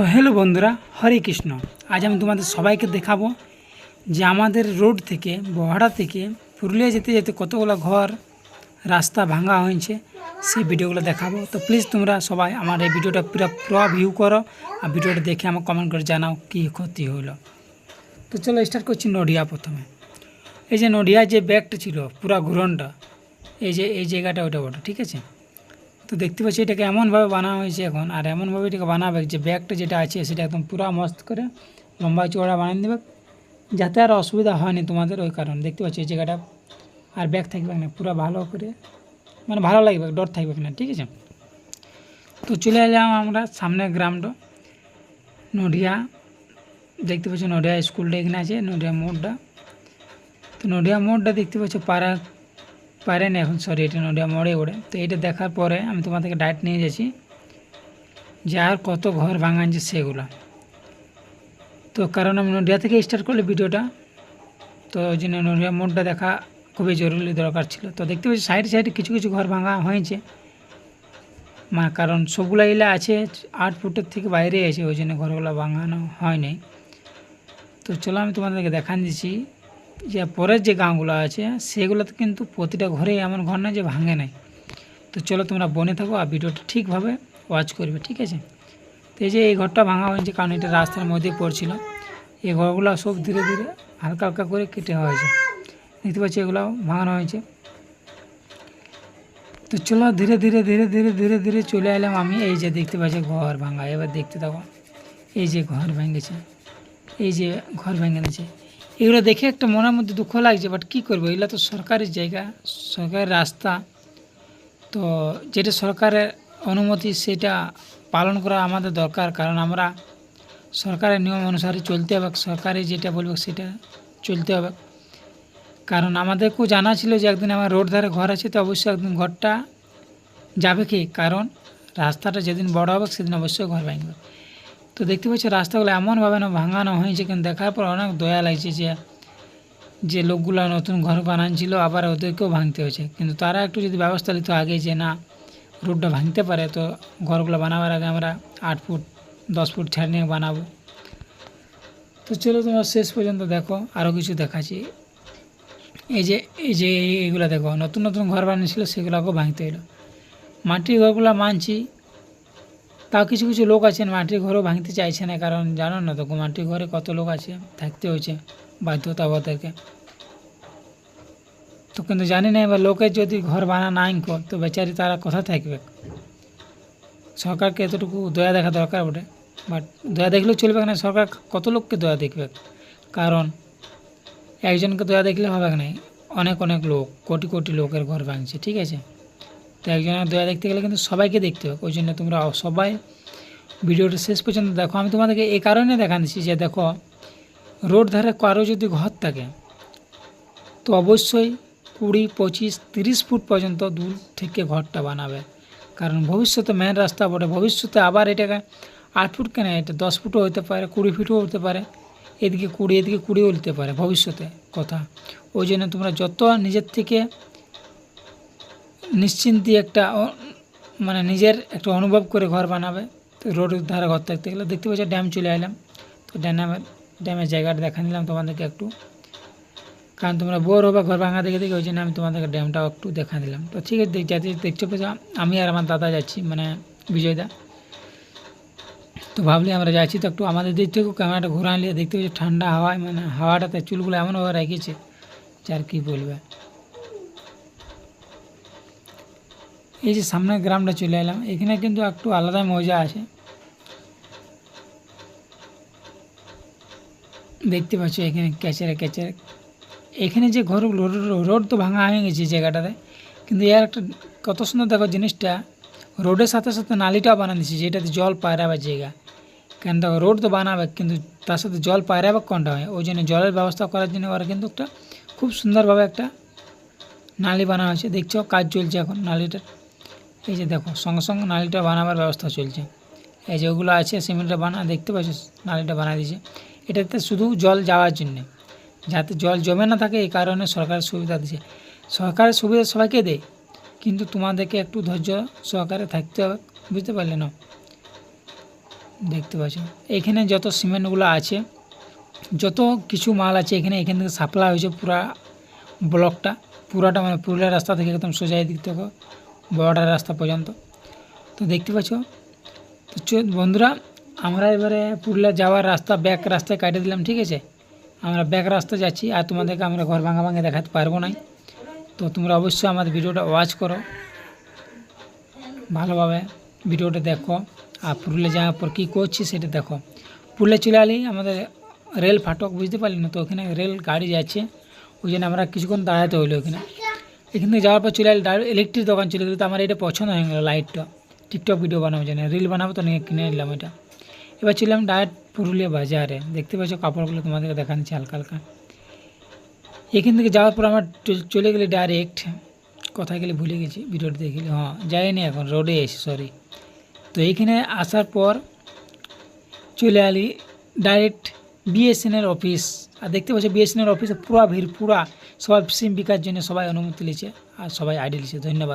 তো হ্যালো বন্ধুরা, হরে কৃষ্ণ। আজ আমি তোমাদের সবাইকে দেখাবো যে আমাদের রোড থেকে, বহাড়া থেকে পুরুলিয়া যেতে যেতে কতগুলো ঘর, রাস্তা ভাঙা হয়েছে, সেই ভিডিওগুলো দেখাবো। তো প্লিজ তোমরা সবাই আমার এই ভিডিওটা পুরো পুরো ভিউ করো আর ভিডিওটা দেখে আমার কমেন্ট করে জানাও কী ক্ষতি হলো। তো চলো স্টার্ট করছি নডিয়া প্রথমে। এই যে নডিয়া যে ব্যাগটা ছিল, পুরা ঘুরনটা, এই যে, এই জায়গাটা ওটা ওটা ঠিক আছে? তো দেখতে পাচ্ছি এটাকে এমনভাবে বানানো হয়েছে এখন, আর এমনভাবে এটাকে বানাবে যে ব্যাগটা যেটা আছে সেটা একদম পুরো মস্ত করে লম্বা চওড়া বানিয়ে দেবে, যাতে আর অসুবিধা হয়নি তোমাদের ওই কারণে। দেখতে পাচ্ছি এই জায়গাটা আর ব্যাগ থাকবে না, পুরো ভালো করে মানে ভালো লাগবে ডর থাকবে না ঠিক আছে? তো চলে এলাম আমরা সামনের গ্রামটা, নডিয়া, দেখতে পাচ্ছি নডিয়া স্কুলটা এখানে আছে, নডিয়া মোড়টা। তো নডিয়া মোড়টা দেখতে পাচ্ছ পাড়া পারে না এখন সরি এটা নডিয়া মোড়ে ওড়ে। তো এটা দেখার পরে আমি তোমাদেরকে ডাইরেক্ট নিয়ে যাচ্ছি যে আর কত ঘর ভাঙাচ্ছে সেগুলো। তো কারণ আমি নডিয়া থেকে স্টার্ট করলে ভিডিওটা, তো ওই জন্য নডিয়া মোড়টা দেখা খুবই জরুরি দরকার ছিল। তো দেখতে পাচ্ছি সাইডে সাইডে কিছু কিছু ঘর ভাঙা হয়েছে। মা, কারণ সবগুলো এলা আছে, আট ফুটের থেকে বাইরে আছে, ওই জন্য ঘরগুলো ভাঙানো হয়নি। তো চলো আমি তোমাদেরকে দেখান দিচ্ছি। যে পরের যে গাঁগুলো আছে, সেগুলোতে কিন্তু প্রতিটা ঘরে এমন ঘর না যে ভাঙে নাই। তো চলো তোমরা বনে থাকো আর ভিডিওটা ঠিকভাবে ওয়াচ করবে, ঠিক আছে? তো এই যে এই ঘরটা ভাঙা হয়েছে, কারণ এটা রাস্তার মধ্যে পড়ছিল। এই ঘরগুলো সব ধীরে ধীরে হালকা হালকা করে কেটে হয়েছে। দেখতে পাচ্ছি এগুলো ভাঙানো হয়েছে। তো চলো ধীরে ধীরে ধীরে ধীরে ধীরে ধীরে চলে এলাম আমি। এই যে দেখতে পাচ্ছি ঘর ভাঙা, এবার দেখতে থাকো। এই যে ঘর ভেঙেছে, এই যে ঘর ভেঙে নিয়েছে এগুলো দেখে একটা মনের মধ্যে দুঃখ লাগছে বাট কী করব? এগুলো তো সরকারি জায়গা সরকারি রাস্তা। তো যেটা সরকারের অনুমতি, সেটা পালন করা আমাদের দরকার। কারণ আমরা সরকারের নিয়ম অনুসারে চলতে হবে, সরকারি যেটা বলবে সেটা চলতে হবে। কারণ আমাদেরকেও জানা ছিল যে একদিন আমার রোড ধারে ঘর আছে, তো অবশ্যই একদিন ঘরটা যাবে কি? কারণ রাস্তাটা যেদিন বড় হবে, সেদিন অবশ্যই ঘর ভাঙবে। তো দেখতে পাচ্ছি, রাস্তাগুলো এমনভাবে না ভাঙানো হয়েছে, কিন্তু দেখার পর অনেক দয়া লাগছে যে যে লোকগুলো নতুন ঘর বানাচ্ছিল আবার ওদেরকেও ভাঙতে হয়েছে। কিন্তু তারা একটু যদি ব্যবস্থা নিত আগে যে, না, রোডটা ভাঙতে পারে, তো ঘরগুলো বানাবার আগে আমরা আট ফুট, দশ ফুট ছাড় নিয়ে বানাবো। তো চলো তোমার শেষ পর্যন্ত দেখো, আরও কিছু দেখাচ্ছি। এই যে এই যে এইগুলো দেখো, নতুন নতুন ঘর বানিয়েছিল, সেগুলোকেও ভাঙতে এলো মাটির ঘরগুলো মানছি তাও কিছু কিছু লোক আছেন, মাটির ঘরও ভাঙতে চাইছে না, কারণ জানো না তো মাটির ঘরে কত লোক আছে, থাকতে হয়েছে বাধ্যতা ওদেরকে তো কিন্তু জানি না, এবার লোকের যদি ঘর বানা নাই কর, তো বেচারি তারা কোথা থাকবে? সরকারকে এতটুকু দয়া দেখা দরকার বটে, বাট দয়া দেখলেও চলবে না, সরকার কত লোককে দয়া দেখবে? কারণ একজনকে দয়া দেখলে হবে না, অনেক অনেক লোক, কোটি কোটি লোকের ঘর ভাঙছে, ঠিক আছে? তো একজনের দয়া দেখতে গেলে কিন্তু সবাইকে দেখতে হবে। ওই জন্য তোমরা সবাই ভিডিওটা শেষ পর্যন্ত দেখো। আমি তোমাদেরকে এই কারণে দেখা দিচ্ছি যে দেখো, রোড ধারে কারও যদি ঘর থাকে, তো অবশ্যই কুড়ি, পঁচিশ, তিরিশ ফুট পর্যন্ত দূর থেকে ঘরটা বানাবে। কারণ ভবিষ্যতে মেন রাস্তা বটে। ভবিষ্যতে আবার এটাকে আট ফুট কেন? এটা দশ ফুটও হতে পারে, কুড়ি ফুটও হতে পারে। এদিকে কুড়ি, এদিকে কুড়িও হতে পারে ভবিষ্যতে কথা। ওই জন্য তোমরা যত নিজের থেকে নিশ্চিন্তি একটা মানে নিজের একটা অনুভব করে ঘর বানাবে। তো রোডের ধারে ঘর থাকতে গেলে দেখতে পাচ্ছি ড্যাম চলে এলাম। তো ড্যামের ড্যামের জায়গাটা দেখা নিলাম তোমাদেরকে একটু। কারণ তোমরা বোর হবে ঘর ভাঙা দেখে দেখে, ওই জন্য আমি তোমাদেরকে ড্যামটাও একটু দেখা দিলাম। তো ঠিক আছে যাতে দেখছ পেয়েছ আমি আর আমার দাদা যাচ্ছি মানে বিজয়দা। তো ভাবলি আমরা যাচ্ছি, তো একটু আমাদের দিক থেকেও ক্যামেরাটা ঘুরে আনলে দেখতে পাচ্ছি ঠান্ডা হাওয়ায় মানে হাওয়াটাতে চুলগুলো এমনভাবে রেখেছে যে আর কী বলবে। এই যে সামনের গ্রামটা চলে এলাম, এখানে কিন্তু একটু আলাদা মজা আছে। দেখতে পাচ্ছ এখানে ক্যাচেরে ক্যাচেরে। এখানে যে ঘরগুলো রোড- তো ভাঙা হয়ে গেছে জায়গাটাতে। কিন্তু এর একটা কত সুন্দর দেখো জিনিসটা, রোডের সাথে সাথে নালিটাও বানানো দিচ্ছে যেটাতে জল পায়রাবার জায়গা। কেন দেখো, রোড তো বানাবে, কিন্তু তার সাথে জল পায়রাবার কোনটা হয়? ওই জন্য জলের ব্যবস্থা করার জন্য ওরা কিন্তু একটা খুব সুন্দরভাবে একটা নালি বানানো হয়েছে। দেখছ কাজ চলছে এখন নালিটার এই যে দেখো, সঙ্গে সঙ্গে নালিটা বানাবার ব্যবস্থা চলছে। এই যেগুলো আছে, সিমেন্টটা বানা, দেখতে পাচ্ছ, নালিটা বানা দিয়েছে। এটাতে শুধু জল যাওয়ার জন্যে, যাতে জল জমে না থাকে, এই কারণে সরকারের সুবিধা দিচ্ছে সরকারের সুবিধা সবাইকে দেয়, কিন্তু তোমাদেরকে একটু ধৈর্য সহকারে থাকতে হবে, বুঝতে পারলে না? দেখতে পাচ্ছ, এখানে যত সিমেন্টগুলো আছে, যত কিছু মাল আছে, এখানে, এখান থেকে সাপ্লাই হয়েছে পুরা ব্লকটা। পুরাটা মানে পুরুলিয়া রাস্তা থেকে একদম সোজা দিক থেকে। বড়ার রাস্তা পর্যন্ত। তো দেখতে পাচ্ছ? তো বন্ধুরা, আমরা এবারে পুরুলিয়া যাওয়ার রাস্তা ব্যাক রাস্তায় কাটে দিলাম, ঠিক আছে? আমরা ব্যাক রাস্তা যাচ্ছি, আর তোমাদেরকে আমরা ঘর ভাঙা ভাঙে দেখাতে পারব না। তো তোমরা অবশ্যই আমাদের ভিডিওটা ওয়াচ করো। ভালোভাবে ভিডিওটা দেখো, আর পুরুলিয়া যাওয়ার পর কী করছি সেটা দেখো। পুরুলিয়া চলে আলি আমাদের রেল ফাটক, বুঝতে পারলি না? তো ওখানে রেল গাড়ি যাচ্ছে, ওই জন্য আমরা কিছুক্ষণ দাঁড়াতে হইল ওখানে। এখান থেকে যাওয়ার পর চলে ইলেকট্রিক দোকান চলে গেলো। তো আমার এটা পছন্দ হয়ে গেলো লাইটটা টিকটক ভিডিও বানাবো জন্য রিল বানাবো তো নিয়ে কিনে নিলাম এটা। এবার চললাম ডাইরেক্ট পুরুলিয়া বাজারে। দেখতে পাচ্ছ কাপড়গুলো তোমাদেরকে দেখাচ্ছি হালকা হালকা। এখান থেকে যাওয়ার পর আমার চলে গেলে ডাইরেক্ট কোথায় গেলে ভুলে গেছি ভিডিওটা দেখলে হ্যাঁ যাইনি এখন রোডে এসে সরি তো এইখানে আসার পর চলে আলি ডাইরেক্ট বিএসএনএল অফিস আর দেখতে পাচ্ছি বিএসএনএল অফিসে পুরা ভিড়, পুরা সবাই সিম বিকার জন্য সবাই অনুমতি নিয়েছে আর সবাই আইডি নিয়েছে ধন্যবাদ।